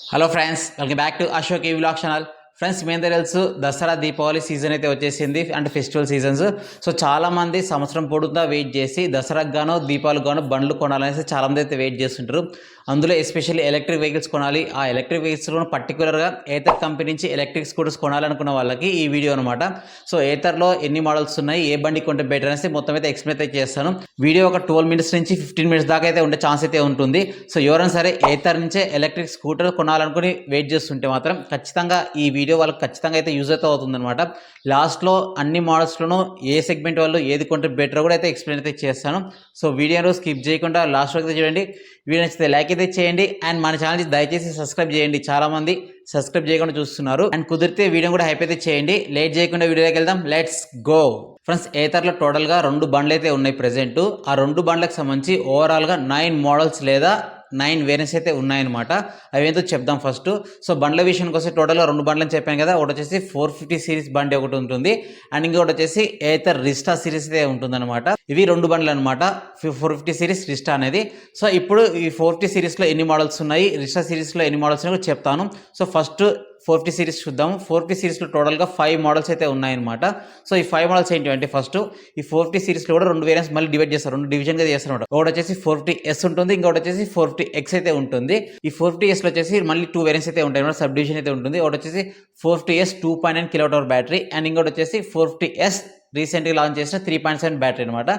Hello friends welcome back to Ashok ఈ vlog channel friends మీ అందరూ తెలుసు దసరా దీపావళి సీజన్ అయితే వచ్చేసింది అంటే ఫెస్టివల్ సీజన్స్ సో చాలామంది సంవత్సరం పొడుగుతా వెయిట్ చేసి దసరాకు గాను దీపావళికి గాను బండ్లు కొనాలనేసి చాలామంది అయితే వెయిట్ చేస్తుంటారు. అందులో ఎస్పెషల్లీ ఎలక్ట్రిక్ వెహికల్స్ కొనాలి. ఆ ఎలక్ట్రిక్ వెహికల్స్లో పర్టికులర్గా ఏతర్ కంపెనీ నుంచి ఎలక్ట్రిక్ స్కూటర్స్ కొనాలనుకున్న వాళ్ళకి ఈ వీడియో అనమాట సో ఏతర్లో ఎన్ని మోడల్స్ ఉన్నాయి ఏ బండి కొంటే బెటర్ అనేసి మొత్తం అయితే ఎక్స్ప్లెయిన్ అయితే చేస్తాను. వీడియో ఒక ట్వెల్వ్ మినిట్స్ నుంచి ఫిఫ్టీన్ మినిట్స్ దాకా అయితే ఉండే ఛాన్స్ అయితే ఉంటుంది. సో ఎవరైనా సరే ఏతర్ నుంచే ఎలక్ట్రిక్ స్కూటర్ కొనాలనుకుని వెయిట్ చేస్తుంటే మాత్రం ఖచ్చితంగా ఈ వీడియో వాళ్ళకి ఖచ్చితంగా అయితే యూజ్ అయితే అవుతుందన్నమాట. లాస్ట్లో అన్ని మోడల్స్లోనూ ఏ సెగ్మెంట్ వాళ్ళు ఏది కొంటే బెటర్ కూడా అయితే ఎక్స్ప్లెయిన్ అయితే చేస్తాను. సో వీడియోను స్కిప్ చేయకుండా లాస్ట్ వరకు చూడండి. వీడియో నచ్చితే లైక్ అయితే చేయండి. అండ్ మన ఛానల్ దయచేసి సబ్స్క్రైబ్ చేయండి. చాలా మంది సబ్స్క్రైబ్ చేయకుండా చూస్తున్నారు. అండ్ కుదిరితే వీడియో కూడా హైప్ అయితే చేయండి. లేట్ చేయకుండా వీడియోకి వెళ్దాం. లెట్స్ గో ఫ్రెండ్స్ ఏతర్లో టోటల్గా రెండు బండ్లు అయితే ఉన్నాయి ప్రెజెంట్ ఆ రెండు బండ్లకు సంబంధించి ఓవరాల్గా నైన్ మోడల్స్ లేదా నైన్ వేరియంట్స్ అయితే ఉన్నాయన్నమాట. అవి ఏంటో చెప్దాం ఫస్ట్. సో బండ్ల విషయానికి వస్తే టోటల్గా రెండు బండ్లు అని చెప్పాను కదా ఒకటి వచ్చేసి ఫోర్ ఫిఫ్టీ సిరీస్ బండి ఒకటి ఉంటుంది. అండ్ ఇంకొకటి వచ్చేసి ఏతర్ రిస్టా సిరీస్ అయితే ఉంటుందన్నమాట. ఇవి రెండు బండ్లు అనమాట ఫోర్ ఫిఫ్టీ సిరీస్ రిస్టా అనేది. సో ఇప్పుడు ఈ ఫోర్ ఫిఫ్టీ సిరీస్లో ఎన్ని మోడల్స్ ఉన్నాయి? రిస్టా సిరీస్లో ఎన్ని మోడల్స్ ఉన్నాయో చెప్తాను. So first four fifty series చూద్దాం. ఫోర్ ఫిఫ్టీ సిరీస్లో టోటల్గా ఫైవ్ మోడల్స్ అయితే ఉన్నాయన్నమాట. సో ఈ ఫైవ్ మోడల్స్ ఏంటి అంటే ఫస్ట్ ఈ ఫోర్ ఫిఫ్టీ సిరీస్లో కూడా రెండు వేరియంట్స్ మళ్ళీ డివైడ్ చేస్తారు. రెండు డివిజన్గా చేస్తారు ఒకటి వచ్చేసి ఫోర్ ఫిఫ్టీ ఎస్ ఉంటుంది ఇంకొకటి వచ్చేసి ఫోర్ ఫిఫ్టీ ఎక్స్ అయితే ఉంటుంది. ఈ ఫోర్ ఫిఫ్టీ ఎస్లో వచ్చేసి మళ్ళీ టూ వేరియంట్స్ అయితే ఉంటాయి అనమాట సబ్ డివిజన్ అయితే ఉంటుంది. ఒకటి వచ్చేసి four fifty S two point nine kilometre battery and ఇంకోటి వచ్చేసి ఫోర్ ఫిఫ్టీ ఎస్ రీసెంట్గా లాంచ్ చేసిన త్రీ పాయింట్ సెవెన్ బ్యాటరీ అనమాట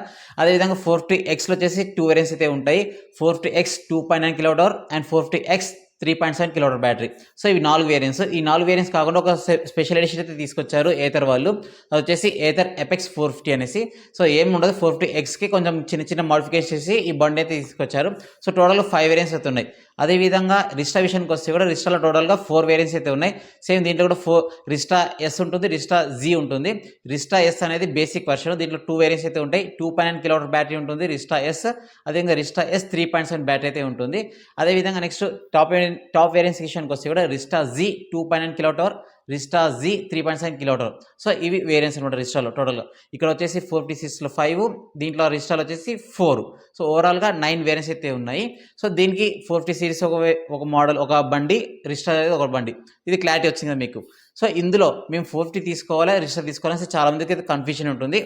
అదేవిధంగా ఫోర్ ఫిఫ్టీ ఎక్స్లో వచ్చేసి టూ వేరియంట్స్ అయితే ఉంటాయి. Four fifty X two point nine kilometre and four fifty X three point seven kilometre battery so ఇవి నాలుగు వేరియంట్స్ ఈ నాలుగు వేరియంట్స్ కాకుండా ఒక స్పెషల్ ఎడిషన్ అయితే తీసుకొచ్చారు ఏథర్ వాళ్ళు. అది వచ్చేసి ఏథర్ ఎపెక్స్ ఫోర్ ఫిఫ్టీ అనేసి. సో ఏం ఉండదు. ఫోర్ ఫిఫ్టీ ఎక్స్కి కొంచెం చిన్న చిన్న మోడిఫికేషన్ చేసి ఈ బండి అయితే తీసుకొచ్చారు. సో టోటల్ ఫైవ్ వేరియంట్స్ అయితే ఉన్నాయి. అదేవిధంగా రిస్టా విషయానికి వస్తే కూడా రిస్టాలో టోటల్గా ఫోర్ వేరియంట్స్ అయితే ఉన్నాయి. సేమ్ దీంట్లో కూడా ఫోర్ రిస్టా ఎస్ ఉంటుంది రిస్టా జీ ఉంటుంది. రిస్టా ఎస్ అనేది బేసిక్ వర్షన్ దీంట్లో టూ వేరియంట్స్ అయితే ఉంటాయి. Two point nine kilometre battery ఉంటుంది రిస్టా ఎస్ అదేవిధంగా Rizta S three point seven battery అయితే ఉంటుంది. అదేవిధంగా నెక్స్ట్ టాప్ టాప్ వేరియంట్స్ విషయానికి వస్తే కూడా Rizta Z two point nine kilometre Rizta Z three point seven kilometre so ఇవి వేరియన్స్ అనమాట రిస్టాలో టోటల్గా ఇక్కడ వచ్చేసి ఫోర్టీ సిక్స్లో ఫైవ్ దీంట్లో రిస్టాలో వచ్చేసి ఫోర్ సో ఓవరాల్గా నైన్ వేరియన్స్ అయితే ఉన్నాయి. సో దీనికి ఫోర్టీ సిరీస్ ఒక ఒక మోడల్ ఒక బండి రిస్టా అనేది ఒక బండి. ఇది క్లారిటీ వచ్చింది మీకు. సో ఇందులో మేము ఫోర్టీ తీసుకోవాలి రిస్టా తీసుకోవాలని చాలా మందికి అయితే కన్ఫ్యూజన్ ఉంటుంది.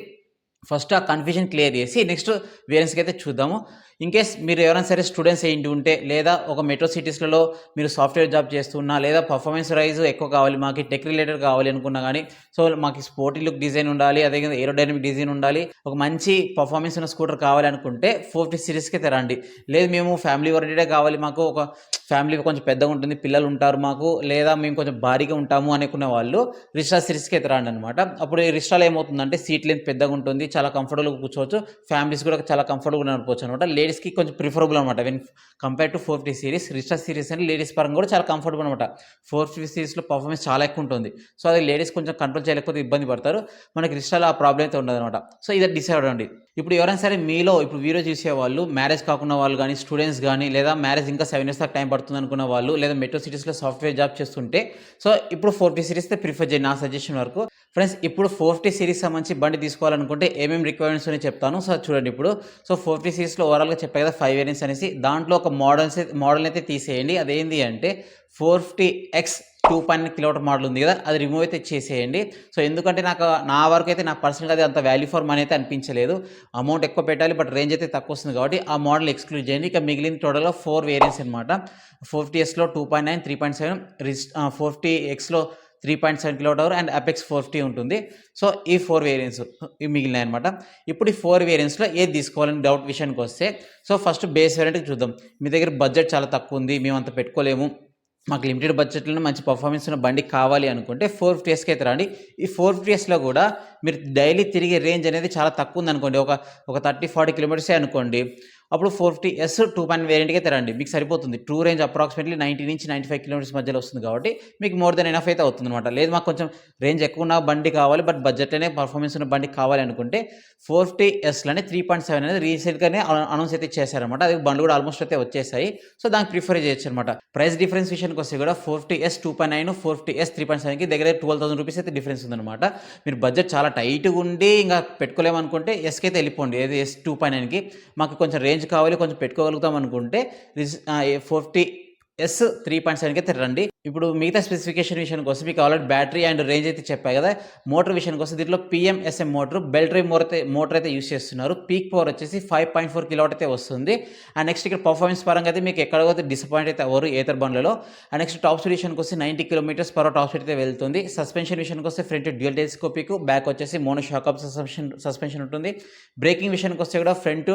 ఫస్ట్ ఆ కన్ఫ్యూజన్ క్లియర్ చేసి నెక్స్ట్ వేరియన్స్కి అయితే చూద్దాము. ఇన్ కేస్ మీరు ఎవరైనా సరే స్టూడెంట్స్ ఏంటి ఉంటే లేదా ఒక మెట్రో సిటీస్లలో మీరు సాఫ్ట్వేర్ జాబ్ చేస్తున్నా లేదా పర్ఫార్మెన్స్ రైజ్ ఎక్కువ కావాలి మాకు టెక్ రిలేటెడ్ కావాలి అనుకున్నా కానీ సో మాకు స్పోర్టీ లుక్ డిజైన్ ఉండాలి అదే ఏరోడైనమిక్ డిజైన్ ఉండాలి ఒక మంచి పర్ఫార్మెన్స్ ఉన్న స్కూటర్ కావాలి అనుకుంటే ఫోర్ ఫిఫ్టీ సిరీస్కి తెరండి లేదు మేము ఫ్యామిలీ ఓరియంటెడే కావాలి మాకు ఒక ఫ్యామిలీ కొంచెం పెద్దగా ఉంటుంది పిల్లలు ఉంటారు మాకు లేదా మేము కొంచెం భారీగా ఉంటాము అనుకునే వాళ్ళు రిస్టా సిరీస్కి అయితే అనమాట అప్పుడు ఈ రిస్టాలో ఏమవుతుందంటే సీట్ లెంత్ పెద్దగా ఉంటుంది చాలా కంఫర్టబుల్గా కూర్చోవచ్చు. ఫ్యామిలీస్ కూడా చాలా కంఫర్టబుల్గా నడుపుకోవచ్చు అనమాట. లేడీస్కి కొంచెం ప్రిఫరబుల్ అనమాట. When compare to four fifty series Rizta series అని లేడీస్ పరంగా కూడా చాలా కంఫర్టబుల్ అనమాట. ఫోర్ ఫిఫ్టీ సిరీస్లో పర్ఫార్మెన్స్ చాలా ఎక్కువ ఉంటుంది. సో అది లేడీస్ కొంచెం కంట్రోల్ చేయలేకపోతే ఇబ్బంది పడతారు. మనకి రిస్టాలో ఆ ప్రాబ్లం అయితే ఉండదు అనమాట. సో ఇది డిసైడ్ అండి. ఇప్పుడు ఎవరైనా సరే మీలో ఇప్పుడు వీడియో చూసే వాళ్ళు మ్యారేజ్ కాకుండా వాళ్ళు కానీ స్టూడెంట్స్ కానీ లేదా మ్యారేజ్ ఇంకా సెవెన్ ఇయర్స్ దాకా టైం పడుతుంది అనుకున్న వాళ్ళు లేదా మెట్రో సిటీస్లో సాఫ్ట్వేర్ జాబ్ చేస్తుంటే సో ఇప్పుడు ఫోర్ ఫిఫ్టీ సిరీస్ ప్రిఫర్ చేయండి నా సజెషన్ వరకు. ఫ్రెండ్స్ ఇప్పుడు ఫోర్టీ సిరీస్ సంబంధించి బండి తీసుకోవాలనుకుంటే ఏమేమి రిక్వైర్మెంట్స్ అని చెప్తాను. సో చూడండి ఇప్పుడు. సో ఫోర్టీ సిరీస్లో ఓవరాల్గా చెప్పా కదా ఫైవ్ వేరియంట్స్ అనేసి. దాంట్లో ఒక మోడల్స్ మోడల్ అయితే తీసేయండి. అదేంటి అంటే forty X two point kilometre model ఉంది కదా అది రిమూవ్ అయితే చేసేయండి. సో ఎందుకంటే నాకు నా వరకు అయితే నా పర్సనల్గా అది అంత వాల్యూ ఫర్ మనీ అయితే అనిపించలేదు. అమౌంట్ ఎక్కువ పెట్టాలి బట్ రేంజ్ అయితే తక్కువ వస్తుంది కాబట్టి ఆ మోడల్ ఎక్స్క్లూడ్ చేయండి. ఇక మిగిలిన టోటల్గా ఫోర్ వేరియంట్స్ అనమాట forty ఎస్లో two point nine three point seven రిస్ forty ఎక్స్లో three point seven kilo hour and Apex forty ఉంటుంది. సో ఈ ఫోర్ వేరియంట్స్ ఇవి మిగిలినాయి అనమాట ఇప్పుడు ఈ ఫోర్ వేరియంట్స్లో ఏది తీసుకోవాలని డౌట్ విషయానికి వస్తే సో ఫస్ట్ బేస్ వేరియంట్కి చూద్దాం. మీ దగ్గర బడ్జెట్ చాలా తక్కువ ఉంది మేము అంత పెట్టుకోలేము. మాకు లిమిటెడ్ బడ్జెట్లో మంచి పర్ఫార్మెన్స్ ఉన్న బండి కావాలి అనుకుంటే ఫోర్ ఫిఫ్టీ ఎస్కి అయితే రండి. ఈ ఫోర్ ఫిఫ్టీ ఎస్లో కూడా మీరు డైలీ తిరిగే రేంజ్ అనేది చాలా తక్కువ ఉంది అనుకోండి. ఒక ఒక థర్టీ ఫార్టీ కిలోమీటర్సే అనుకోండి. అప్పుడు four fifty S two point వేరియంట్కి అయితే రండి మీకు సరిపోతుంది. టూ రేంజ్ అప్రాక్సిమేట్లీ నైంటీ నుంచి నైంటీ ఫైవ్ కిలోమీటర్స్ మధ్యలో వస్తుంది కాబట్టి మీకు మోర్ దెన్ ఎనఫ్ అయితే అవుతుంది అనమాట లేదు మాకు కొంచెం రేంజ్ ఎక్కువ ఉన్న బండి కావాలి బట్ బడ్జెట్లోనే పర్ఫార్మెన్స్ ఉన్న బండి కావాలి అనుకుంటే ఫోర్ ఫిఫ్టీ ఎస్లోనే త్రీ పాయింట్ సెవెన్ అనేది రీసెంట్గానే అనౌన్స్ అయితే చేశారనమాట అది బండ్లు కూడా ఆల్మోస్ట్ అయితే వచ్చేసాయి. సో దానికి ప్రిఫర్ చేయొచ్చు అనమాట ప్రైస్ డిఫరెన్స్ విషయానికి వస్తే కూడా four fifty S two point nine four fifty S three point సెవెన్కి దగ్గర ట్వెల్వ్ థౌసండ్ రూపీస్ అయితే డిఫరెన్స్ ఉందన్నమాట. మీరు బడ్జెట్ చాలా టైట్గా ఉండి ఇంకా పెట్టుకోలేమనుకుంటే ఎస్కి అయితే వెళ్ళిపోండి. ఏది ఎస్ టూ పాయింట్ నైన్కి మాకు కొంచెం రేంజ్ కావాలి కొంచెం పెట్టుకోగలుగుతాం అనుకుంటే ఫోర్టీ ఎస్ త్రీ పాయింట్ సెవెన్కి అయితే రండి. ఇప్పుడు మిగతా స్పెసిఫికేషన్ విషయానికి వస్తే మీకు ఆల్రెడీ బ్యాటరీ అండ్ రేంజ్ అయితే చెప్పాయి కదా. మోటార్ విషయానికి వస్తే దీంట్లో పిఎంఎస్ఎం మోటార్ బెల్టరీ మోటర్ అయితే మోటార్ అయితే యూస్ చేస్తున్నారు. పీక్ పవర్ వచ్చేసి ఫైవ్ పాయింట్ ఫోర్ కిలోవాట్ అయితే వస్తుంది. అండ్ నెక్స్ట్ ఇక్కడ పర్ఫార్మెన్స్ పరంగా అయితే మీకు ఎక్కడ అయితే డిసప్పాయింట్ అయితే అవ్వరు ఏతర్ బండ్లలో. అండ్ నెక్స్ట్ టాప్ స్పీడ్ విషయానికి వస్తే ninety kilometres per top speed అయితే వెళ్తుంది. సస్పెన్షన్ విషయానికి వస్తే ఫ్రంట్ డ్యూల్ టెలిస్కోపిక్ బ్యాక్ వచ్చేసి mono shock up suspension suspension ఉంటుంది. బ్రేకింగ్ విషయానికి వస్తే కూడా ఫ్రంట్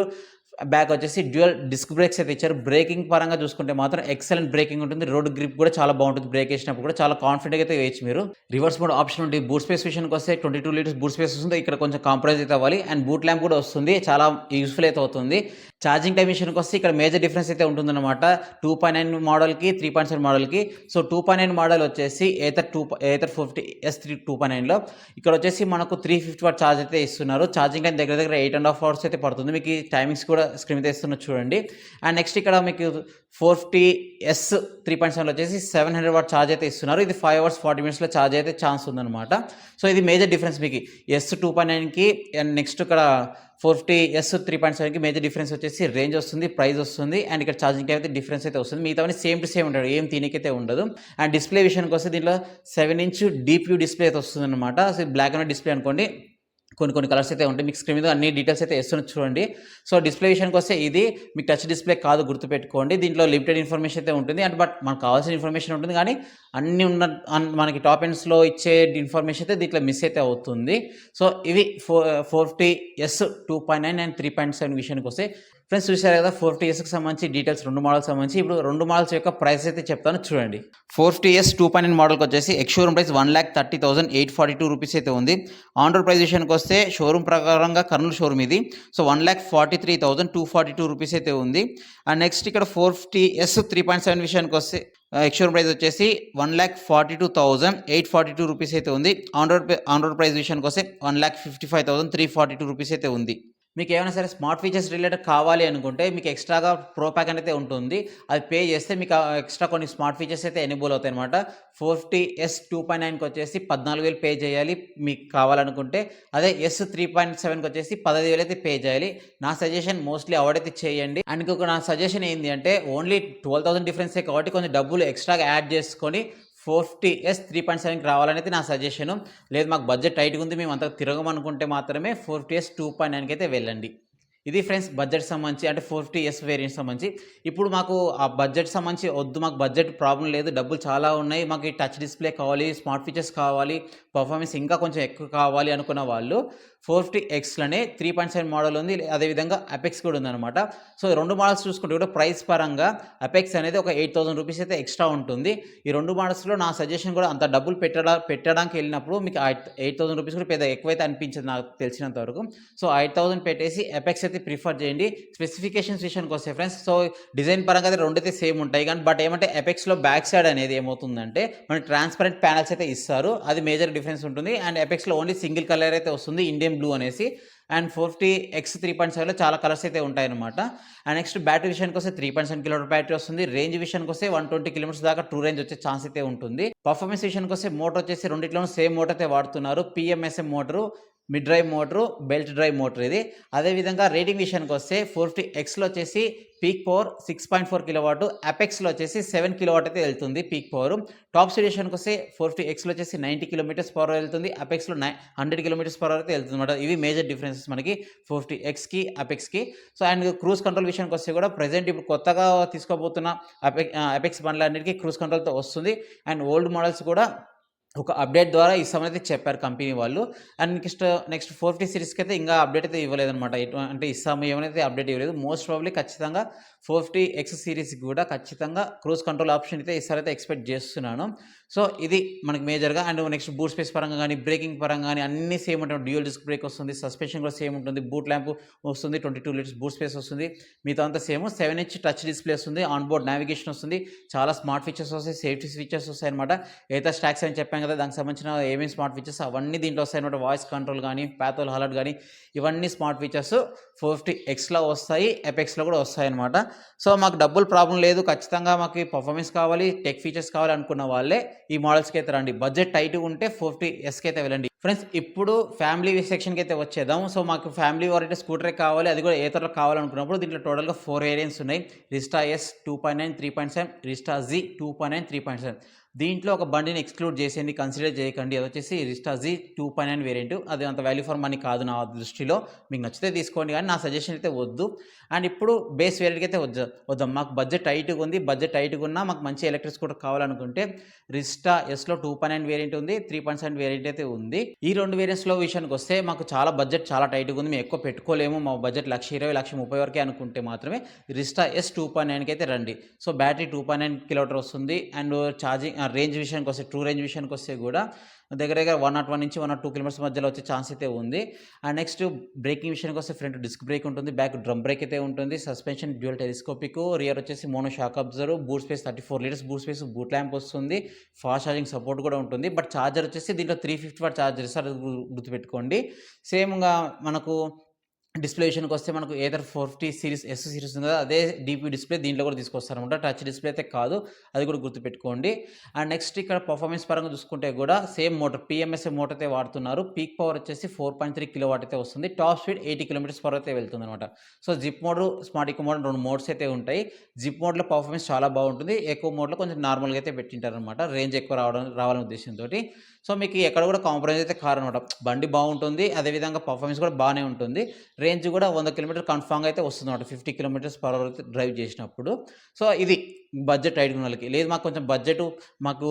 బ్యాక్ వచ్చేసి డ్యూయల్ డిస్క్ బ్రేక్స్ అయితే ఇచ్చారు. బ్రేకింగ్ పరంగా చూసుకుంటే మాత్రం ఎక్సలెంట్ బ్రేకింగ్ ఉంటుంది. రోడ్ గ్రిప్ కూడా చాలా బాగుంటుంది. బ్రేక్ వేసినప్పుడు కూడా చాలా కాన్ఫిడెంట్ అయితే వేయచ్చు మీరు. రివర్స్ మోడ్ ఆప్షన్ ఉంటుంది బూట్ స్పేస్ విషయానికి వస్తే twenty two litres boot space వస్తుంది. ఇక్కడ కొంచెం కాంప్రమైజ్ అయితే అవ్వాలి. అండ్ బూట్ ల్యాంప్ కూడా వస్తుంది. చాలా యూస్ఫుల్ అయితే అవుతుంది. ఛార్జింగ్ టైం విషయానికి వస్తే ఇక్కడ మేజర్ డిఫరెన్స్ అయితే ఉంటుందన్నమాట. టూ పాయింట్ నైన్ మోడల్కి three point seven మోడల్కి. So two point nine model వచ్చేసి Ather two Ather fifty S three two point నైన్లో. ఇక్కడ వచ్చేసి మనకు త్రీ ఫిఫ్టీ వాట్ ఛార్జ్ అయితే ఇస్తున్నారు. ఛార్జింగ్ టైం దగ్గర దగ్గర ఎయిట్ అండ్ హాఫ్ అవర్స్ అయితే పడుతుంది. మీకు టైమింగ్స్ కూడా స్క్రీన్ అయితే ఇస్తున్నారు చూడండి. అండ్ నెక్స్ట్ ఇక్కడ మీకు four fifty S three point seven వచ్చేసి సెవెన్ హండ్రెడ్ వాట్ ఛార్జ్ అయితే ఇస్తున్నారు. ఇది ఫైవ్ అవర్స్ ఫార్టీ మినిట్స్లో ఛార్జ్ అయితే ఛాన్స్ ఉందన్నమాట. సో ఇది మేజర్ డిఫరెన్స్ మీకు. ఎస్ టూ పాయింట్ నైన్కి అండ్ నెక్స్ట్ ఇక్కడ four fifty S three point సెవెన్కి మేజర్ డిఫరెన్స్ వచ్చేసి రేంజ్ వస్తుంది ప్రైస్ వస్తుంది అండ్ ఇక్కడ ఛార్జింగ్ టైం అయితే డిఫరెన్స్ అయితే వస్తుంది. మిగతావన్నీ సేమ్ టు సేమ్ ఉంటాడు ఏం తినకైతే ఉండదు. అండ్ డిస్ప్లే విషయానికి వస్తే దీంట్లో సెవెన్ ఇంచ్ డీప్యూ డిస్ప్లే అయితే వస్తుంది అనమాట so black and white display అనుకోండి కొన్ని కొన్ని కలర్స్ అయితే ఉంటాయి. మీకు స్క్రీన్ మీద అన్ని డీటెయిల్స్ అయితే వేస్తున్న చూడండి. సో డిస్ప్లే విషయానికి వస్తే ఇది మీకు టచ్ డిస్ప్లే కాదు గుర్తుపెట్టుకోండి. దీంట్లో లిమిటెడ్ ఇన్ఫర్మేషన్ అయితే ఉంటుంది. అండ్ బట్ మనకు కావాల్సిన ఇన్ఫర్మేషన్ ఉంటుంది. కానీ అన్ని ఉన్న అన్- మనకి టాప్ ఎండ్స్లో ఇచ్చే ఇన్ఫర్మేషన్ అయితే దీంట్లో మిస్ అయితే అవుతుంది. సో ఇవి four forty S two point nine and three point seven విషయానికి వస్తే ఫ్రెండ్స్ చూసారు కదా ఫోర్ ఫిఫ్టీ ఎస్కి సంబంధించి డీటెయిల్స్ రెండు మోడల్స్ సంబంధించి. ఇప్పుడు రెండు మోడల్స్ యొక్క ప్రైస్ అయితే చెప్తాను చూడండి. Four fifty S two point మోడల్కి వచ్చేసి ex showroom price one lakh thirty thousand eight forty two rupees అయితే ఉంది. ఆండ్రోడ్ ప్రైస్ విషయానికి వస్తే షోరూమ్ ప్రకారంగా కర్నూలు షోరూమ్ ఇది. So one lakh forty three thousand two forty two rupees అయితే ఉంది. అండ్ నెక్స్ట్ ఇక్కడ four fifty S three point seven విషయానికి వస్తే ఎక్స్షోరూమ్ ప్రైస్ వచ్చేసి one lakh forty two thousand eight forty two rupees అయితే ఉంది. On road on road price విషయానికి వస్తే one lakh fifty five thousand three forty two rupees అయితే ఉంది. మీకు ఏమైనా సరే స్మార్ట్ ఫీచర్స్ రిలేటెడ్ కావాలి అనుకుంటే మీకు ఎక్స్ట్రాగా ప్రో ప్యాక్ అనేది ఉంటుంది. అది పే చేస్తే మీకు ఎక్స్ట్రా కొన్ని స్మార్ట్ ఫీచర్స్ అయితే ఎనిబుల్ అవుతాయి అనమాట ఫోర్టీ ఎస్ టూ పాయింట్ నైన్కి వచ్చేసి పద్నాలుగు వేలు పే చేయాలి మీకు కావాలనుకుంటే. అదే ఎస్ త్రీ పాయింట్ సెవెన్కి వచ్చేసి పదహైదు వేలు అయితే పే చేయాలి. నా సజెషన్ మోస్ట్లీ అవడైతే చేయండి. అండ్ ఇంకొక నా సజెషన్ ఏంటి అంటే ఓన్లీ ట్వెల్వ్ థౌసండ్ డిఫరెన్సే కాబట్టి కొంచెం డబ్బులు ఎక్స్ట్రాగా యాడ్ చేసుకొని ఫోర్టీ ఎస్ త్రీ పాయింట్ సెవెన్కి రావాలనేది నా సజెషను లేదు మాకు బడ్జెట్ టైట్గా ఉంది మేము అంత తిరగమనుకుంటే మాత్రమే ఫోర్టీ ఎస్ టూ పాయింట్ నైన్కి అయితే వెళ్ళండి. ఇది ఫ్రెండ్స్ బడ్జెట్ సంబంధించి అంటే ఫోర్టీ ఎస్ వేరియంట్ సంబంధించి. ఇప్పుడు మాకు ఆ బడ్జెట్ సంబంధించి వద్దు మాకు బడ్జెట్ ప్రాబ్లం లేదు డబ్బులు చాలా ఉన్నాయి మాకు ఈ టచ్ డిస్ప్లే కావాలి స్మార్ట్ ఫీచర్స్ కావాలి పర్ఫార్మెన్స్ ఇంకా కొంచెం ఎక్కువ కావాలి అనుకున్న వాళ్ళు ఫోర్ ఫిఫ్టీ ఎక్స్లోనే త్రీ పాయింట్ సెవెన్ మోడల్ ఉంది. అదేవిధంగా అపెక్స్ కూడా ఉందన్నమాట. సో రెండు మోడల్స్ చూసుకుంటే కూడా ప్రైస్ పరంగా అపెక్స్ అనేది ఒక ఎయిట్ థౌసండ్ రూపీస్ అయితే ఎక్స్ట్రా ఉంటుంది. ఈ రెండు మోడల్స్లో నా సజెషన్ కూడా అంత డబ్బులు పెట్టడా పెట్టడానికి వెళ్ళినప్పుడు మీకు ఎయిట్ థౌసండ్ రూపీస్ కూడా పెద్ద ఎక్కువైతే అనిపించింది నాకు తెలిసినంత వరకు. సో ఎయిట్ థౌసండ్ పెట్టేసి ఎపెక్స్ అయితే ప్రిఫర్ చేయండి. స్పెసిఫికేషన్స్ విషయానికి వస్తే ఫ్రెండ్స్ సో డిజైన్ పరంగా అయితే రెండు అయితే సేమ్ ఉంటాయి. కానీ బట్ ఏమంటే ఎపెక్స్లో బ్యాక్ సైడ్ అనేది ఏమవుతుందంటే మనకి ట్రాన్స్పరెంట్ ప్యానల్స్ అయితే ఇస్తారు. అది మేజర్ డిఫరెన్స్ ఉంటుంది. అండ్ ఎపెక్స్లో ఓన్లీ సింగిల్ కలర్ అయితే వస్తుంది. ఇండియన్ బ్లూ అనేసి. And forty fifty X three point సెవెన్లో చాలా కలర్స్ అయితే ఉంటాయన్నమాట. అండ్ నెక్స్ట్ బ్యాటరీ విషయానికి వస్తే three point seven kilometre battery వస్తుంది. రేంజ్ విషయానికి వస్తే వన్ ట్వంటీ కిలోమీటర్స్ దాకా టూ రేంజ్ వచ్చే ఛాన్స్ అయితే ఉంటుంది. పర్ఫార్మెన్స్ విషయానికి వస్తే మోటార్ వచ్చేసి రెండిట్లోనూ సేమ్ మోటార్ అయితే వాడుతున్నారు. PMSM motor. Mid drive motor belt drive motor ఇది. అదేవిధంగా రేటింగ్ విషయానికి వస్తే ఫోర్ ఫిఫ్టీ ఎక్స్లో వచ్చేసి peak power six point four kilowatt అపెక్స్లో వచ్చేసి సెవెన్ కిలోవాట్ అయితే వెళ్తుంది పీక్ పవర్. టాప్ స్పీడ్ విషయానికి వస్తే ఫోర్ ఫిఫ్టీ ఎక్స్లో వచ్చేసి నైంటీ కిలోమీటర్స్ పవర్ వెళ్తుంది అపెక్స్లో నై హండ్రెడ్ కిలోమీటర్స్ పవర్ అయితే వెళ్తుంది అనమాట ఇవి మేజర్ డిఫరెన్సెస్ మనకి ఫోర్ ఫిఫ్టీ ఎక్స్కి అపెక్స్కి సో అండ్ క్రూజ్ కంట్రోల్ విషయానికి వస్తే కూడా ప్రజెంట్ ఇప్పుడు కొత్తగా తీసుకోబోతున్న అపెక్ అపెక్స్ బండ్లన్నిటికీ క్రూజ్ కంట్రోల్తో వస్తుంది. అండ్ ఓల్డ్ మోడల్స్ కూడా ఒక అప్డేట్ ద్వారా ఇస్తామని అయితే చెప్పారు కంపెనీ వాళ్ళు. And next next four fifty సిరీస్కి అయితే ఇంకా అప్డేట్ అయితే ఇవ్వలేదన్నమాట. అంటే ఇస్తాము ఏమైతే అప్డేట్ ఇవ్వలేదు. మోస్ట్ ప్రాబ్లీ ఖచ్చితంగా ఫోర్ ఫిఫ్టీ ఎక్స్ సిరీస్కి కూడా ఖచ్చితంగా క్రూజ్ కంట్రోల్ ఆప్షన్ అయితే ఇస్తారైతే ఎక్స్పెక్ట్ చేస్తున్నాను. సో ఇది మనకి మేజర్గా అండ్ నెక్స్ట్ బూట్ స్పేస్ పరంగా కానీ బ్రేకింగ్ పరంగా కానీ అన్ని సేమ్ ఉంటుంది డ్యూయల్ డిస్క్ బ్రేక్ వస్తుంది సస్పెన్షన్ కూడా సేమ్ ఉంటుంది. బూట్ ల్యాంప్ వస్తుంది twenty two litres boot space వస్తుంది. మిగతా అంతా same seven inch touch display వస్తుంది ఆన్ బోర్డ్ నావిగేషన్ వస్తుంది. చాలా స్మార్ట్ ఫీచర్స్ వస్తాయి సేఫ్టీ ఫీచర్స్ వస్తాయి అనమాట ఏదైతే స్టాక్స్ అని చెప్పాను చెప్పాను కదా దానికి సంబంధించిన ఏమేమి స్మార్ట్ ఫీచర్స్ అవన్నీ దీంట్లో వస్తాయి అనమాట వాయిస్ కంట్రోల్ కానీ ప్యాథోల్ అలర్ట్ కానీ ఇవన్నీ స్మార్ట్ ఫీచర్స్ ఫోర్ ఫిఫ్టీ ఎక్స్లో వస్తాయి ఎపెక్స్లో కూడా వస్తాయి అనమాట సో మాకు డబ్బులు ప్రాబ్లం లేదు. ఖచ్చితంగా మాకు పర్ఫార్మెన్స్ కావాలి టెక్ ఫీచర్స్ కావాలి అనుకున్న వాళ్ళే ఈ మోడల్స్కి అయితే రండి. బడ్జెట్ టైట్గా ఉంటే ఫోర్ ఫిఫ్టీ ఎస్కి అయితే వెళ్ళండి. ఫ్రెండ్స్ ఇప్పుడు ఫ్యామిలీ సెక్షన్కి అయితే వచ్చేద్దాం. సో మాకు ఫ్యామిలీ వారంటీ స్కూటరే కావాలి అది కూడా ఏ తరలో కావాలనుకున్నప్పుడు దీంట్లో టోటల్గా ఫోర్ వేరియంట్స్ ఉన్నాయి. Rizta S two point nine three point seven Rizta Z two point nine three point seven దీంట్లో ఒక బండిని ఎక్స్క్లూడ్ చేసేయండి కన్సిడర్ చేయకండి. అది వచ్చేసి Rizta Z two point nine variant. అది అంత వాల్యూ ఫర్ మనీ కాదు నా దృష్టిలో. మీకు నచ్చితే తీసుకోండి కానీ నా సజెషన్ అయితే వద్దు. అండ్ ఇప్పుడు బేస్ వేరియంట్కి అయితే వద్ద వద్దాం. మాకు బడ్జెట్ టైట్గా ఉంది. బడ్జెట్ టైట్గా ఉన్నా మాకు మంచి ఎలక్ట్రిక్ స్కూటర్ కావాలనుకుంటే రిస్టా ఎస్లో టూ పాయింట్ నైన్ వేరియంట్ ఉంది త్రీ పాయింట్ సెవెన్ వేరియంట్ అయితే ఉంది. ఈ రెండు వేరియంట్స్లో విషయానికి వస్తే మాకు చాలా బడ్జెట్ చాలా టైట్గా ఉంది. మేము ఎక్కువ పెట్టుకోలేము. మా బడ్జెట్ లక్ష ఇరవై లక్ష ముప్పై వరకే అనుకుంటే మాత్రమే రిస్టా ఎస్ టూ పాయింట్ నైన్కి అయితే రండి. So battery two point nine kilometre వస్తుంది. అండ్ ఛార్జింగ్ రేంజ్ విషయానికి వస్తే ట్రూ రేంజ్ విషయానికి వస్తే కూడా దగ్గర దగ్గర వన్ నాట్ వన్ నుంచి వన్ నాట్ టూ కిలోమీటర్స్ మధ్యలో వచ్చే ఛాన్స్ అయితే ఉంది. అండ్ నెక్స్ట్ బ్రేకింగ్ విషయానికి వస్తే ఫ్రంట్ డిస్క్ బ్రేక్ ఉంటుంది బ్యాక్ డ్రమ్ బ్రేక్ అయితే ఉంటుంది సస్పెన్షన్ డ్యూయల్ టెలిస్కోపిక్ రియర్ వచ్చేసి mono shock absorb boot space thirty four litres boot space boot lamp వస్తుంది ఫాస్ట్ ఛార్జింగ్ సపోర్ట్ కూడా ఉంటుంది బట్ ఛార్జర్ వచ్చేసి దీంట్లో three fifty watt charger sir గుర్తుపెట్టుకోండి. సేమ్గా మనకు డిస్ప్లే విషయానికి వస్తే మనకు Ather four fifty series S series ఉంది కదా అదే డీపీ డిస్ప్లే దీంట్లో కూడా తీసుకొస్తారనమాట టచ్ డిస్ప్లే అయితే కాదు అది కూడా గుర్తుపెట్టుకోండి. అండ్ నెక్స్ట్ ఇక్కడ పర్ఫార్మెన్స్ పరంగా చూసుకుంటే కూడా సేమ్ మోటార్ పిఎంఎస్ఏ మోటార్ అయితే వాడుతున్నారు. పీక్ పవర్ వచ్చేసి four point three kilo watt అయితే వస్తుంది. Top speed eighty kilometres per అయితే వెళ్తుంది అనమాట so zip mode smart eco mode రెండు మోడ్స్ అయితే ఉంటాయి. జిప్ మోడ్లో పర్ఫార్మెన్స్ చాలా బాగుంటుంది. ఎక్కువ మోడ్లో కొంచెం నార్మల్గా అయితే పెట్టింటారు అనమాట రేంజ్ ఎక్కువ రావడం రావాలనే ఉద్దేశంతో సో మీకు ఎక్కడ కూడా కాంప్రమైజ్ అయితే కారు అనమాట బండి బాగుంటుంది. అదేవిధంగా పర్ఫార్మెన్స్ కూడా బాగానే ఉంటుంది. రేంజ్ కూడా వంద కిలోమీటర్ కన్ఫామ్గా అయితే వస్తుంది అనమాట fifty kilometres per hour drive చేసినప్పుడు. సో ఇది బడ్జెట్ టైట్ వాళ్ళకి. లేదు మాకు కొంచెం బడ్జెట్ మాకు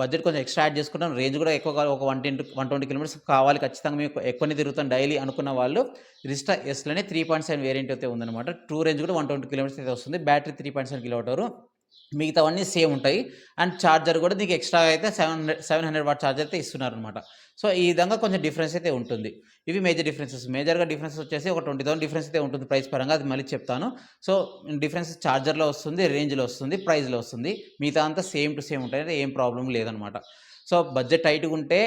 బడ్జెట్ కొంచెం ఎక్స్ట్రా యాడ్ చేసుకుంటాం. రేంజ్ కూడా ఎక్కువ ఒక one ten one twenty kilometres కావాలి ఖచ్చితంగా. మేము ఎక్కువనే తిరుగుతాం డైలీ అనుకున్న వాళ్ళు. రిస్టా ఎస్లోనే త్రీ పాయింట్ సెవెన్ వేరియంట్ అయితే ఉందన్నమాట. టూ రేంజ్ కూడా వన్ ట్వంటీ కిలోమీటర్స్ అయితే వస్తుంది. Battery three point seven kilometre మిగతావన్నీ సేమ్ ఉంటాయి. అండ్ ఛార్జర్ కూడా నీకు ఎక్స్ట్రా అయితే seven hundred seven hundred watt charger అయితే ఇస్తున్నారు అనమాట సో ఈ విధంగా కొంచెం డిఫరెన్స్ అయితే ఉంటుంది. ఇవి మేజర్ డిఫరెన్సెస్. మేజర్గా డిఫరెన్స్ వచ్చేసి ఒక ట్వంటీ థౌసండ్ డిఫరెన్స్ అయితే ఉంటుంది ప్రైస్ పరంగా. అది మళ్ళీ చెప్తాను. సో డిఫరెన్స్ ఛార్జర్లో వస్తుంది రేంజ్లో వస్తుంది ప్రైస్లో వస్తుంది. మిగతా అంతా సేమ్ టు సేమ్ ఉంటాయి. ఏం ప్రాబ్లం లేదనమాట సో బడ్జెట్ టైట్గా ఉంటే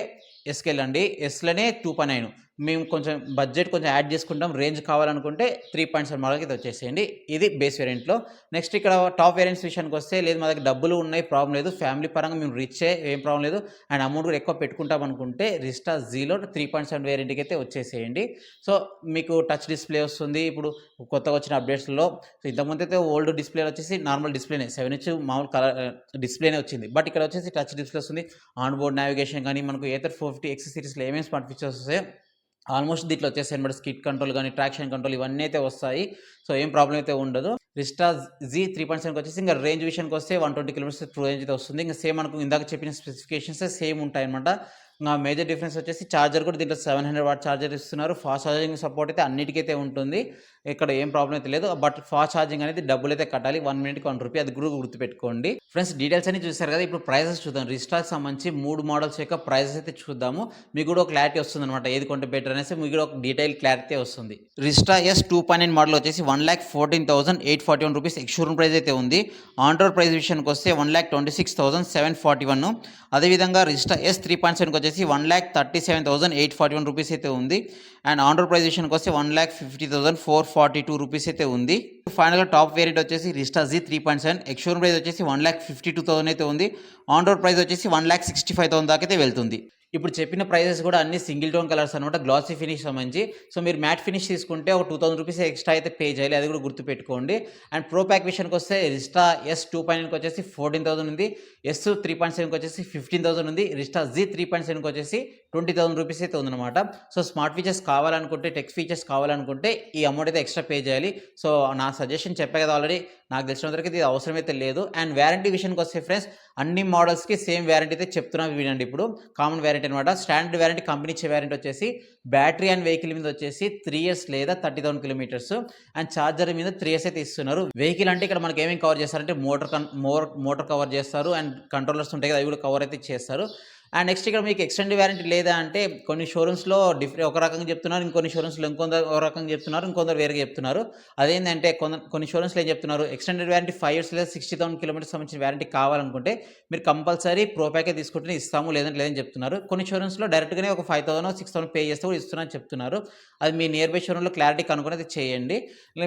ఎస్కెళ్ళండి ఎస్లోనే టూ పాయింట్ నైన్. మేము కొంచెం బడ్జెట్ కొంచెం యాడ్ చేసుకుంటాం. రేంజ్ కావాలనుకుంటే త్రీ పాయింట్ సెవెన్ మోడల్కి ఇది వచ్చేసేయండి ఇది బేస్ వేరియంట్లో నెక్స్ట్ ఇక్కడ టాప్ వేరియంట్స్ విషయానికి వస్తే లేదు మా దగ్గర డబ్బులు ఉన్నాయి ప్రాబ్లం లేదు. ఫ్యామిలీ పరంగా మేము రిచే ఏం ప్రాబ్లం లేదు. అండ్ అమౌంట్ కూడా ఎక్కువ పెట్టుకుంటాం అనుకుంటే రిస్టా జీలో త్రీ పాయింట్ సెవెన్ వేరియంట్కి అయితే వచ్చేసేయండి. సో మీకు టచ్ డిస్ప్లే వస్తుంది. ఇప్పుడు కొత్తగా వచ్చిన అప్డేట్స్లో సో ఇంతకుముందు అయితే ఓల్డ్ డిస్ప్లే వచ్చేసి నార్మల్ డిస్ప్లేనే సెవెన్ ఇంచ్ మామూలు కలర్ డిస్ప్లేనే uh, వచ్చింది. బట్ ఇక్కడ వచ్చేసి టచ్ డిస్ప్లే వస్తుంది. ఆన్ బోర్డ్ నావిగేషన్ కానీ మనకు ఏతర్ ఫోర్ ఫిఫ్టీ ఎక్స్ సిరీస్లో ఏమేమి స్మార్ట్ ఫీచర్స్ వస్తాయో ఆల్మోస్ట్ దీంట్లో వచ్చేసాయి అనమాట స్కిట్ కంట్రోల్ కానీ ట్రాక్షన్ కంట్రోల్ ఇవన్నీ అయితే వస్తాయి. సో ఏం ప్రాబ్లం అయితే ఉండదు. రిస్టా జీ త్రీ పాయింట్ సెవెన్కి వచ్చేసి ఇంకా రేంజ్ విషయానికి వస్తే one twenty kilometres true range అయితే వస్తుంది. ఇంకా సేమ్ మనకు ఇందాక చెప్పిన స్పెసిఫికేషన్స్ సేమ్ ఉంటాయి అనమాట ఇంకా మేజర్ డిఫరెన్స్ వచ్చేసి చార్జర్ కూడా దీంట్లో సెవెన్ హండ్రెడ్ వాట్ చార్జర్ ఇస్తున్నారు. ఫాస్ట్ ఛార్జింగ్ సపోర్ట్ అయితే అన్నిటికైతే ఉంటుంది. ఇక్కడ ఏం ప్రాబ్లం అయితే లేదు. బట్ ఫాస్ట్ ఛార్జింగ్ అనేది డబ్బులు అయితే కట్టాలి. వన్ మినిట్కి వన్ రూపీ అది కూడా గుర్తుపెట్టుకోండి. ఫ్రెండ్స్ డీటెయిల్స్ అన్ని చూసారు కదా? ఇప్పుడు ప్రైజెస్ చూద్దాం. రిస్టాక్ సంబంధించి మూడు మోడల్స్ యొక్క ప్రైజెస్ అయితే చూద్దాము. మీకు కూడా ఒక క్లారిటీ వస్తుంది అనమాట ఏది కొంటే బెటర్ అనేసి మీకు కూడా ఒక డీటెయిల్ క్లారిటీ వస్తుంది. Rizta S two point nine model వచ్చేసి one lakh fourteen thousand eight forty one rupees ex showroom price అయితే ఉంది. ఆన్ రోడ్ ప్రైస్ విషయానికి వస్తే one lakh twenty six thousand seven forty one. అదేవిధంగా రిస్టా ఎస్ త్రీ పాయింట్ సెవెన్కి వచ్చేసి one lakh thirty seven thousand eight forty one rupees అయితే ఉంది. And ఆండ్రో ప్రైస్ విషయానికి వస్తే one lakh fifty thousand four forty two rupees అయితే ఉంది. ఫైనల్గా టాప్ వేరియంట్ వచ్చేసి Rizta Z three point seven ex showroom price వచ్చేసి one lakh fifty two thousand అయితే ఉంది. ఆన్ రోడ్ ప్రైస్ వచ్చేసి one lakh sixty five thousand దాకా అయితే వెళ్తుంది. ఇప్పుడు చెప్పిన ప్రైజెస్ కూడా అన్ని సింగిల్ టోన్ కలర్స్ అనమాట గ్లాసీ ఫినిష్ సంబంధించి. సో మీరు మ్యాట్ ఫినిష్ తీసుకుంటే ఒక టూ థౌసండ్ రూపీస్ ఎక్స్ట్రా అయితే పే చేయాలి అది కూడా గుర్తుపెట్టుకోండి. అండ్ ప్రో ప్యాక్ విషయానికి వస్తే రిస్టా ఎస్ టూ పాయింట్కి వచ్చేసి ఫోర్టీన్ థౌసండ్ ఉంది. ఎస్ త్రీ పాయింట్ సెవెన్కి వచ్చేసి ఫిఫ్టీన్ థౌసండ్ ఉంది. రిస్టా జీ త్రీ పాయింట్ సెవెన్కి వచ్చేసి ట్వంటీ థౌసండ్ రూపీస్ అయితే ఉందన్నమాట. సో స్మార్ట్ ఫీచర్స్ కావాలనుకుంటే టెక్స్ట్ ఫీచర్స్ కావాలనుకుంటే ఈ అమౌంట్ అయితే ఎక్స్ట్రా పే చేయాలి. సో నా సజెషన్ చెప్పే కదా ఆల్రెడీ నాకు తెలిసినంతవరకు ఇది అవసరమైతే లేదు. అండ్ వ్యారంటీ విషయానికి వస్తే ఫ్రెండ్స్ అన్ని మోడల్స్కి సేమ్ వ్యారంటీ అయితే చెప్తున్నా వినండి ఇప్పుడు. కామన్ వ్యారంటీ అనమాట స్టాండర్డ్ వ్యారంటీ కంపెనీ ఇచ్చే వ్యారంటీ వచ్చేసి బ్యాటరీ అండ్ వెహికల్ మీద వచ్చేసి త్రీ ఇయర్స్ లేదా thirty thousand kilometres. And charger మీద త్రీ ఇయర్స్ అయితే ఇస్తున్నారు. వెహికల్ అంటే ఇక్కడ మనకి ఏమేమి కవర్ చేస్తారంటే మోటార్ కన్ మోటార్ కవర్ చేస్తారు. అండ్ కంట్రోలర్స్ ఉంటాయి కదా అవి కూడా కవర్ అయితే చేస్తారు. అండ్ నెక్స్ట్ ఇక్కడ మీకు ఎక్స్టెండ్ వ్యారంటీ లేదా అంటే కొన్ని షోరూమ్స్లో డిఫరెంట్ ఒక రకంగా చెప్తున్నారు ఇంకొన్ని షోరూమ్స్లో ఇంకొందరు ఒక రకంగా చెప్తున్నారు ఇంకొందరు వేరేగా చెప్తున్నారు. అదేంటంటే కొంత కొన్ని షోరూమ్స్లో ఏం చెప్తున్నారు ఎక్స్టెండెడ్ వ్యారంటీ ఫైవ్ ఇయర్స్ లేదా సిక్స్టీ థౌసండ్ కిలోమీటర్స్ సంబంధించిన వ్యారంటీ కావాలనుకుంటే మీరు కంపల్సరీ ప్రో ప్యాకే తీసుకుంటే ఇస్తాము లేదంటే లేదని చెప్తున్నారు. కొన్ని షోరూమ్స్లో డైరెక్ట్గానే ఒక five thousand six thousand pay చేస్తే కూడా ఇస్తున్నారని చెప్తున్నారు. అది మీ నియర్ బై షోరూమ్లో క్లారిటీ కనుక్కునేది చేయండి.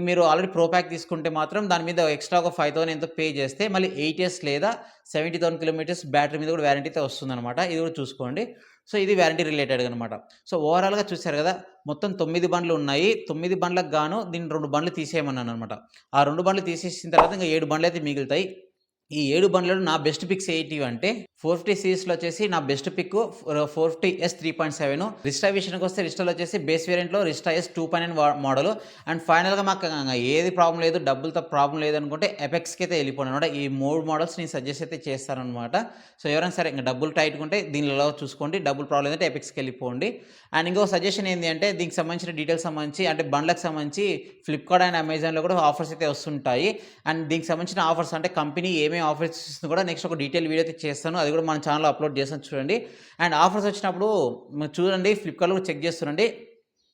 మీరు ఆల్రెడీ ప్రో ప్యాక్ తీసుకుంటే మాత్రం దాని మీద ఎక్స్ట్రా ఒక ఫైవ్ థౌసండ్ ఎంతో పే చేస్తే మళ్ళీ ఎయిట్ ఇయర్స్ లేదా సెవెంటీ థౌసండ్ కిలోమీటర్స్ బ్యాటరీ మీద కూడా వ్యారంటీ అయితే వస్తుందన్నమాట. ఇది కూడా చూసుకోండి. సో ఇది వ్యారంటీ రిలేటెడ్ అనమాట సో ఓవరాల్గా చూశారు కదా మొత్తం తొమ్మిది బండ్లు ఉన్నాయి. తొమ్మిది బండ్లకు గాను దీన్ని రెండు బండ్లు తీసేయమన్నాను అనమాట ఆ రెండు బండ్లు తీసేసిన తర్వాత ఇంకా ఏడు బండ్లు అయితే మిగులుతాయి. ఈ ఏడు బండ్లలో నా బెస్ట్ పిక్స్ ఏంటి అంటే ఫోర్ ఫిఫ్టీ సిరీస్లో వచ్చేసి నా best pick four fifty S three point seven. Rizta విషయానికి వస్తే రిస్టాలో వచ్చేసి base వేరియంట్లో Rizta S two point nine model. And ఫైనల్గా మాకు ఏది ప్రాబ్లం లేదు డబ్బులతో ప్రాబ్లం లేదు అనుకుంటే ఎపెక్స్కి అయితే వెళ్ళిపోయాను అనమాట ఈ మూడు మోడల్స్ నేను సజెస్ట్ అయితే చేస్తానమాట సో ఎవరైనా సరే ఇంకా డబ్బులు టైట్ ఉంటే దీనిలో చూసుకోండి. డబ్బులు ప్రాబ్లం ఏంటంటే ఎపెక్స్కి వెళ్ళిపోండి. అండ్ ఇంకో సజెషన్ ఏంటి అంటే దీనికి సంబంధించిన డీటెయిల్స్ సంబంధించి అంటే బండ్లకు సంబంధించి ఫ్లిప్కార్ట్ అండ్ అమెజాన్లో కూడా ఆఫర్స్ అయితే వస్తుంటాయి. అండ్ దీనికి సంబంధించిన ఆఫర్స్ అంటే కంపెనీ ఏమేమి ఆఫర్స్ ఇస్తుంది కూడా నెక్స్ట్ ఒక డీటెయిల్ వీడియో అయితే చేస్తాను. అది కూడా మన ఛానల్లో అప్లోడ్ చేస్తాను చూడండి. అండ్ ఆఫర్స్ వచ్చినప్పుడు చూడండి ఫ్లిప్కార్ట్లో చెక్ చేస్తుండండి.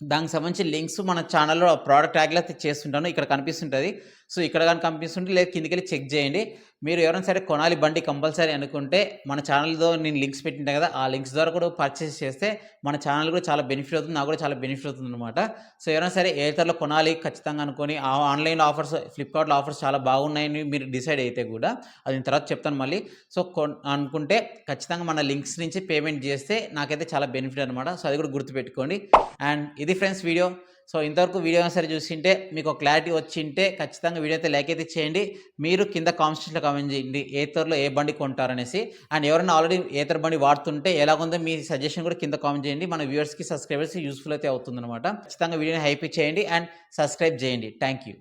దానికి సంబంధించి లింక్స్ మన ఛానల్లో ప్రోడక్ట్ ట్యాగ్లో అయితే చేస్తుంటాను. ఇక్కడ కనిపిస్తుంటుంది. సో ఇక్కడ కానీ కనిపిస్తుంటే లేదు కిందికి వెళ్ళి చెక్ చేయండి. మీరు ఎవరైనా సరే కొనాలి బండి కంపల్సరీ అనుకుంటే మన ఛానల్తో నేను లింక్స్ పెట్టింటా కదా ఆ లింక్స్ ద్వారా కూడా పర్చేస్ చేస్తే మన ఛానల్ కూడా చాలా బెనిఫిట్ అవుతుంది నాకు కూడా చాలా బెనిఫిట్ అవుతుంది అనమాట సో ఎవరైనా సరే ఏతర్లో కొనాలి ఖచ్చితంగా అనుకొని ఆ ఆన్లైన్ ఆఫర్స్ ఫ్లిప్కార్ట్లో ఆఫర్స్ చాలా బాగున్నాయని మీరు డిసైడ్ అయితే కూడా అది నేను తర్వాత చెప్తాను మళ్ళీ. సో కొన్ అనుకుంటే ఖచ్చితంగా మన లింక్స్ నుంచి పేమెంట్ చేస్తే నాకైతే చాలా బెనిఫిట్ అనమాట సో అది కూడా గుర్తుపెట్టుకోండి. అండ్ ఇది ఫ్రెండ్స్ వీడియో. సో ఇంతవరకు వీడియో సరే చూసింటే మీకు క్లారిటీ వచ్చింటే ఖచ్చితంగా వీడియో అయితే లైక్ అయితే చేయండి. మీరు కింద కామెంట్స్లో కామెంట్ చేయండి. ఏతర్లో ఏ బండి కొంటారనేసి. అండ్ ఎవరైనా ఆల్రెడీ ఏతర్ బండి వాడుతుంటే ఎలాగుందో మీ సజెషన్ కూడా కింద కామెంట్ చేయండి. మన వ్యూవర్స్కి సబ్స్క్రైబర్స్కి యూస్ఫుల్ అయితే అవుతుందన్నమాట. ఖచ్చితంగా వీడియోని హైప్ చేయండి అండ్ సబ్స్క్రైబ్ చేయండి. Thank you.